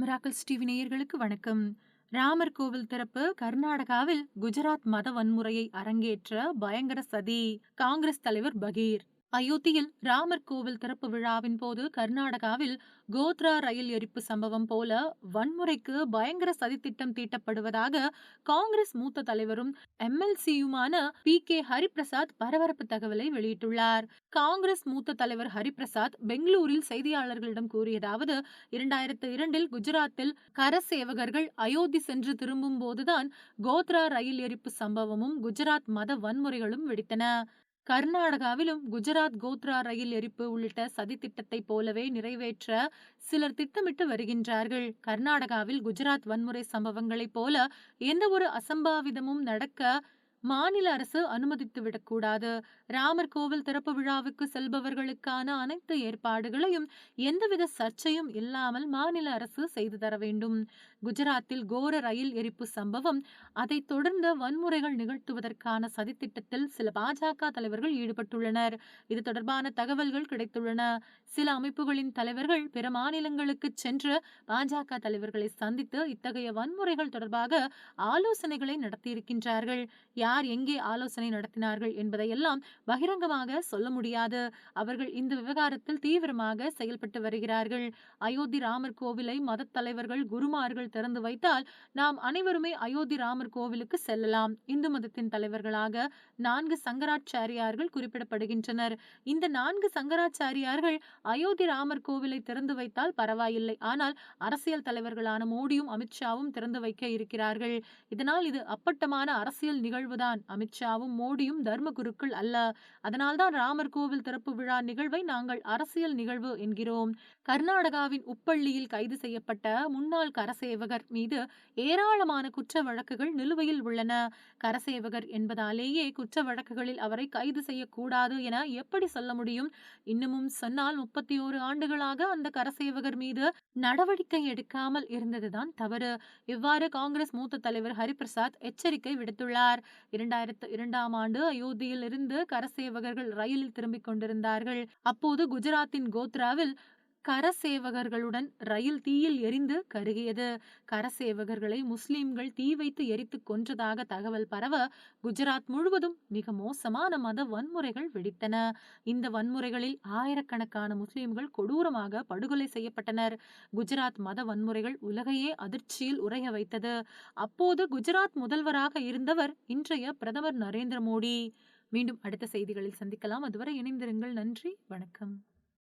Miracles TV நேயர்களுக்கு வணக்கம். ராமர் கோவில் திறப்பு கர்நாடகாவில் குஜராத் மத வன்முறையை அரங்கேற்ற பயங்கர சதி. காங்கிரஸ் தலைவர் பகீர். அயோத்தியில் ராமர் கோவில் திறப்பு விழாவின் போது கர்நாடகாவில் கோத்ரா ரயில் எரிப்பு சம்பவம் போல வன்முறைக்கு பயங்கர சதித்திட்டம் தீட்டப்படுவதாக காங்கிரஸ் மூத்த தலைவரும் எம்எல்சியுமான பி கே ஹரிபிரசாத் பரபரப்பு தகவலை வெளியிட்டுள்ளார். காங்கிரஸ் மூத்த தலைவர் ஹரிபிரசாத் பெங்களூரில் செய்தியாளர்களிடம் கூறியதாவது இரண்டாயிரத்து இரண்டில் குஜராத்தில் கரசேவகர்கள் அயோத்தி சென்று திரும்பும் போதுதான் கோத்ரா ரயில் எரிப்பு சம்பவமும் குஜராத் மத வன்முறைகளும் வெடித்தன. கர்நாடகாவிலும் குஜராத் கோத்ரா ரயில் எரிப்பு உள்ளிட்ட சதி திட்டத்தை போலவே நிறைவேற்ற சிலர் திட்டமிட்டு வருகின்றார்கள். கர்நாடகாவில் குஜராத் வன்முறை சம்பவங்களைப் போல எந்த ஒரு அசம்பாவிதமும் நடக்க மாநில அரசு அனுமதித்து விடக்கூடாது. ராமர் கோவில் திறப்பு விழாவுக்கு செல்பவர்களுக்கான அனைத்து ஏற்பாடுகளையும் எந்தவித சர்ச்சையும் இல்லாமல் மாநில அரசு செய்து தர வேண்டும். குஜராத்தில் கோர ரயில் எரிப்பு சம்பவம் அதைத் தொடர்ந்து வன்முறைகள் நிகழ்த்துவதற்கான சதித்திட்டத்தில் சில பாஜக தலைவர்கள் ஈடுபட்டுள்ளனர். இது தொடர்பான தகவல்கள் கிடைத்துள்ளன. சில அமைப்புகளின் தலைவர்கள் பிற மாநிலங்களுக்கு சென்று பாஜக தலைவர்களை சந்தித்து இத்தகைய வன்முறைகள் தொடர்பாக ஆலோசனைகளை நடத்தியிருக்கின்றார்கள். யார் எங்கே ஆலோசனை நடத்தினார்கள் என்பதையெல்லாம் பகிரங்கமாக சொல்ல முடியாது. அவர்கள் இந்த விவகாரத்தில் தீவிரமாக செயல்பட்டு வருகிறார்கள். அயோத்தி ராமர் கோவிலை மத தலைவர்கள் குருமார்கள் திறந்து வைத்தால் நாம் அனைவருமே அயோத்தி ராமர் கோவிலுக்கு செல்லலாம். இந்து மதத்தின் தலைவர்களாக நான்கு சங்கராச்சாரியார்கள் குறிப்பிடப்படுகின்றனர். இந்த நான்கு சங்கராச்சாரியார்கள் அயோத்தி ராமர் கோவிலை திறந்து வைத்தால் பரவாயில்லை. ஆனால் அரசியல் தலைவர்களான மோடியும் அமித்ஷாவும் திறந்து வைக்க இருக்கிறார்கள். இதனால் இது அப்பட்டமான அரசியல் நிகழ்வு தான். அமித்ஷாவும் மோடியும் தர்ம குருக்கள் அல்ல. அதனால்தான் ராமர் கோவில் திறப்பு விழா நிகழ்வை நாங்கள் அரசியல் நிகழ்வு என்கிறோம். கர்நாடகாவின் உப்பள்ளியில் கைது செய்யப்பட்ட முன்னாள் கரசேவகர் மீது ஏராளமான குற்ற வழக்குகள் நிலுவையில் உள்ளன. கரசேவகர் என்பதாலேயே குற்ற வழக்குகளில் அவரை கைது செய்யக்கூடாது என எப்படி சொல்ல முடியும்? இன்னமும் சொன்னால் முப்பத்தி ஓரு ஆண்டுகளாக அந்த கரசேவகர் மீது நடவடிக்கை எடுக்காமல் இருந்ததுதான் தவறு. இவ்வாறு காங்கிரஸ் மூத்த தலைவர் ஹரிபிரசாத் எச்சரிக்கை விடுத்துள்ளார். இரண்டாயிரத்து இரண்டாம் ஆண்டு அயோத்தியில் இருந்து கரசேவகர்கள் ரயிலில் திரும்பிக் கொண்டிருந்தார்கள். அப்போது குஜராத்தின் கோத்ராவில் கரசேவகர்களுடன் ரயில் தீயில் எரிந்து கருகியது. கரசேவகர்களை முஸ்லிம்கள் தீ வைத்து எரித்து கொன்றதாக தகவல் பரவ குஜராத் முழுவதும் மிக மோசமான மத வன்முறைகள் வெடித்தன. இந்த வன்முறைகளில் ஆயிரக்கணக்கான முஸ்லிம்கள் கொடூரமாக படுகொலை செய்யப்பட்டனர். குஜராத் மத வன்முறைகள் உலகையே அதிர்ச்சியில் உரைய வைத்தது. அப்போது குஜராத் முதல்வராக இருந்தவர் இன்றைய பிரதமர் நரேந்திர மோடி. மீண்டும் அடுத்த செய்திகளில் சந்திக்கலாம். அதுவரை இணைந்திருங்கள். நன்றி. வணக்கம்.